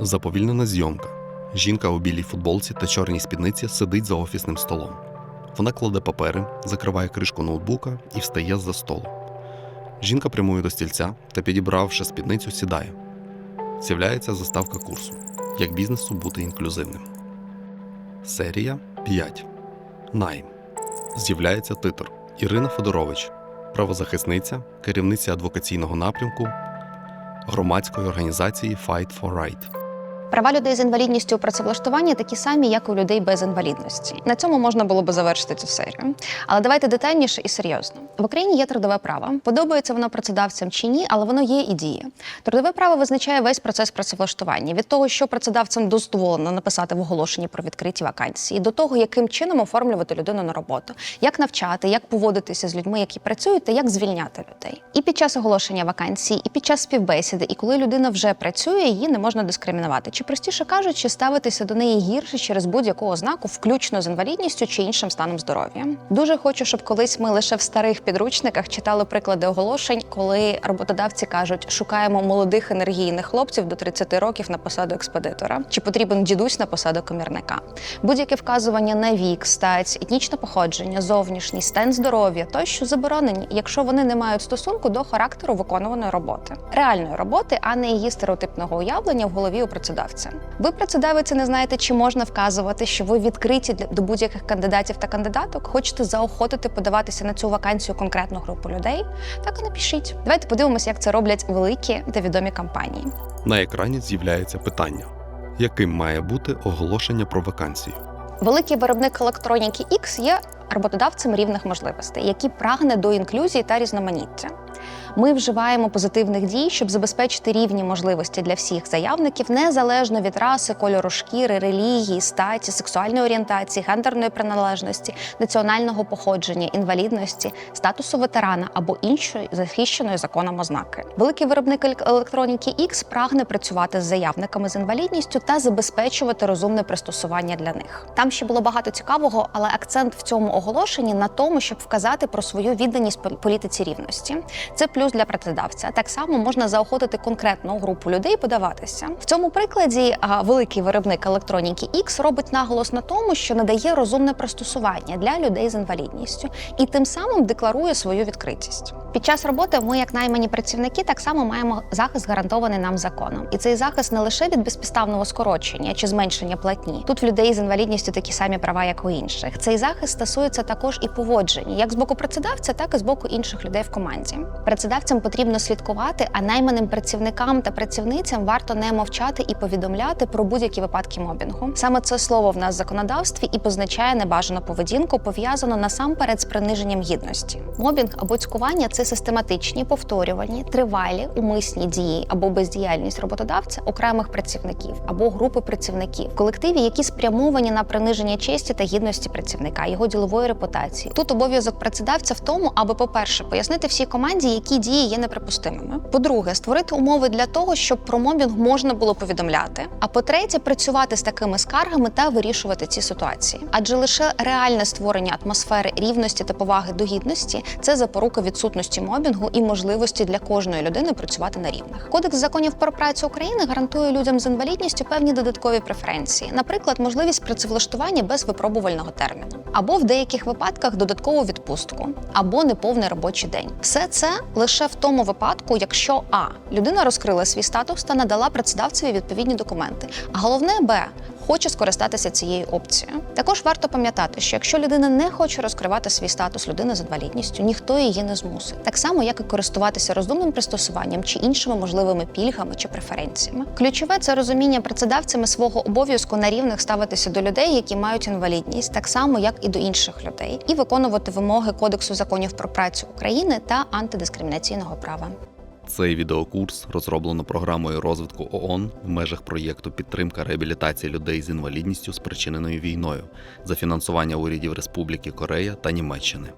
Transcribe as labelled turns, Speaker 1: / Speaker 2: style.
Speaker 1: Заповільнена зйомка. Жінка у білій футболці та чорній спідниці сидить за офісним столом. Вона кладе папери, закриває кришку ноутбука і встає з-за столу. Жінка прямує до стільця та, підібравши спідницю, сідає. З'являється заставка курсу Як бізнесу бути інклюзивним. Серія 5. Найм. З'являється титр Ірина Федорович, правозахисниця, керівниця адвокаційного напрямку громадської організації Fight for Right.
Speaker 2: Права людей з інвалідністю у працевлаштуванні такі самі, як у людей без інвалідності. На цьому можна було би завершити цю серію. Але давайте детальніше і серйозно. В Україні є трудове право. Подобається воно працедавцям чи ні, але воно є і діє. Трудове право визначає весь процес працевлаштування від того, що працедавцям дозволено написати в оголошенні про відкриті вакансії, до того, яким чином оформлювати людину на роботу, як навчати, як поводитися з людьми, які працюють, та як звільняти людей. І під час оголошення вакансій, і під час співбесіди, і коли людина вже працює, її не можна дискримінувати. Чи простіше кажучи, ставитися до неї гірше через будь-яку ознаку, включно з інвалідністю чи іншим станом здоров'я. Дуже хочу, щоб колись ми лише в старих підручниках читали приклади оголошень, коли роботодавці кажуть, шукаємо молодих енергійних хлопців до 30 років на посаду експедитора, чи потрібен дідусь на посаду комірника. Будь-яке вказування на вік, стать, етнічне походження, зовнішність, стан здоров'я тощо заборонені, якщо вони не мають стосунку до характеру виконуваної роботи, реальної роботи, а не її стереотипного уявлення в голові у працедавця. Ви працедавець і не знаєте, чи можна вказувати, що ви відкриті для до будь-яких кандидатів та кандидаток, хочете заохотити подаватися на цю вакансію конкретну групу людей. Так і напишіть. Давайте подивимося, як це роблять великі та відомі компанії.
Speaker 1: На екрані з'являється питання: яким має бути оголошення про вакансію?
Speaker 2: Великий виробник електроніки X є роботодавцем рівних можливостей, який прагне до інклюзії та різноманіття. Ми вживаємо позитивних дій, щоб забезпечити рівні можливості для всіх заявників незалежно від раси, кольору шкіри, релігії, статі, сексуальної орієнтації, гендерної приналежності, національного походження, інвалідності, статусу ветерана або іншої захищеної законом ознаки. Великий виробник електроніки X прагне працювати з заявниками з інвалідністю та забезпечувати розумне пристосування для них. Там ще було багато цікавого, але акцент в цьому оголошенні на тому, щоб вказати про свою відданість пол- політиці рівності. Це плюс для працедавця. Так само можна заохотити конкретну групу людей подаватися. В цьому прикладі великий виробник електроніки X робить наголос на тому, що надає розумне пристосування для людей з інвалідністю і тим самим декларує свою відкритість. Під час роботи ми, як наймані працівники, так само маємо захист гарантований нам законом. І цей захист не лише від безпідставного скорочення чи зменшення платні. Тут в людей з інвалідністю такі самі права, як у інших. Цей захист стосується також і поводження, як з боку працедавця, так і з боку інших людей в команді. Працедавцям потрібно слідкувати, а найманим працівникам та працівницям варто не мовчати і повідомляти про будь-які випадки мобінгу. Саме це слово в нас в законодавстві і позначає небажану поведінку, пов'язану насамперед з приниженням гідності. Мобінг або цькування це систематичні, повторювані, тривалі, умисні дії або бездіяльність роботодавця, окремих працівників або групи працівників в колективі, які спрямовані на приниження честі та гідності працівника, його ділової репутації. Тут обов'язок працедавця в тому, аби, по-перше, пояснити всій команді, які дії є неприпустимими. По-друге, створити умови для того, щоб про мобінг можна було повідомляти. А по-третє, працювати з такими скаргами та вирішувати ці ситуації. Адже лише реальне створення атмосфери рівності та поваги до гідності це запорука відсутності мобінгу і можливості для кожної людини працювати на рівних. Кодекс законів про працю України гарантує людям з інвалідністю певні додаткові преференції, наприклад, можливість працевлаштування без випробувального терміну, або в деяких випадках додаткову відпустку, або неповний робочий день. Все це лише в тому випадку, якщо а людина розкрила свій статус та надала працедавцеві відповідні документи. А головне б хоче скористатися цією опцією. Також варто пам'ятати, що якщо людина не хоче розкривати свій статус людини з інвалідністю, ніхто її не змусить. Так само, як і користуватися розумним пристосуванням чи іншими можливими пільгами чи преференціями. Ключове це розуміння працедавцями свого обов'язку на рівних ставитися до людей, які мають інвалідність, так само як і до інших людей, і виконувати вимоги Кодексу законів про працю України та антидискримінаційного права.
Speaker 1: Цей відеокурс розроблено програмою розвитку ООН в межах проєкту підтримка реабілітації людей з інвалідністю, спричиненою війною за фінансування урядів Республіки Корея та Німеччини.